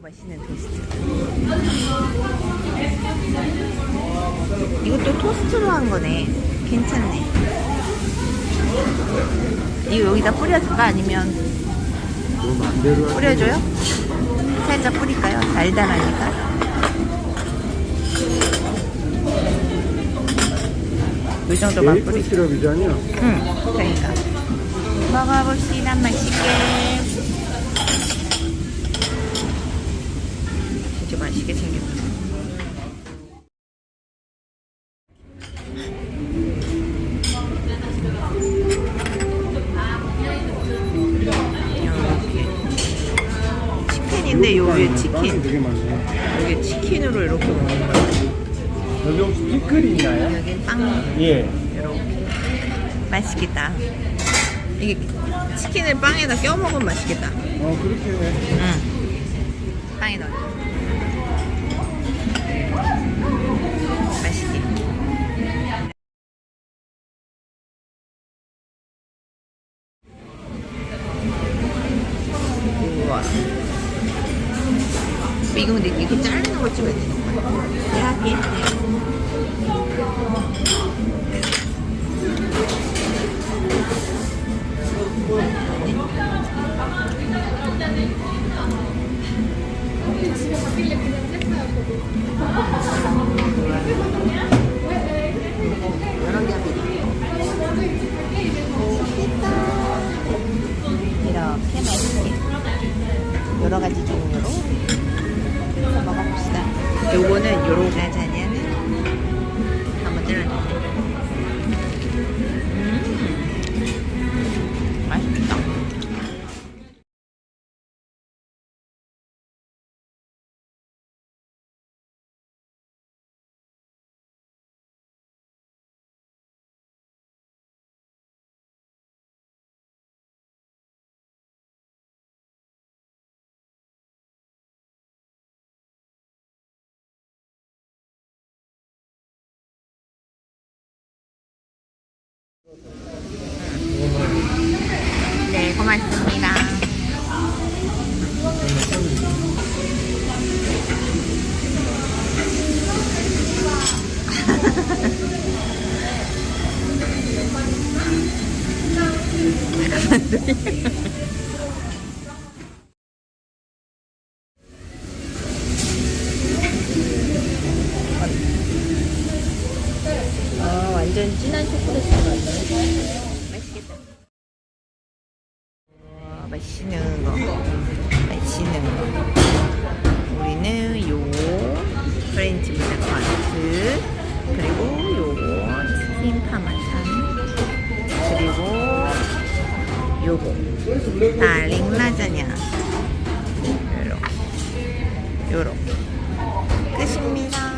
맛있는 토스트. 이것도 토스트로 한 거네. 괜찮네. 이거 여기다 뿌려줄까? 아니면. 뿌려줘요? 살짝 뿌릴까요? 달달하니까. 이 정도만 메이플 뿌리. 시럽이잖아요. 응, 그러니까. 먹어봅시다, 맛있게. 맛있게 생겼다. 이렇게. 치킨인데 요 위에 치킨. 되게 많네. 치킨으로 이렇게 먹는 거야. 여기 혹시 피클 있나요? 여기 빵 예. 이렇게. 맛있겠다. 이게 치킨을 빵에다 껴 먹으면 맛있겠다. 어, 그렇게. 응. 우와. 이거 근데 이렇게 자르는 걸 찍어야 되는 거야. 야게. 여러 여러 가지 종류로 해서 먹어봅시다. 요거는 요로 라자냐 아, 완전 진한 초콜릿 같네. 맛있겠다. 와, 맛있는 거. 맛있는 거. 우리는 요 프렌치 브레커트 그리고 요거 치킨 파마 요거. 달링 라자냐. 요렇게. 요렇게. 끝입니다.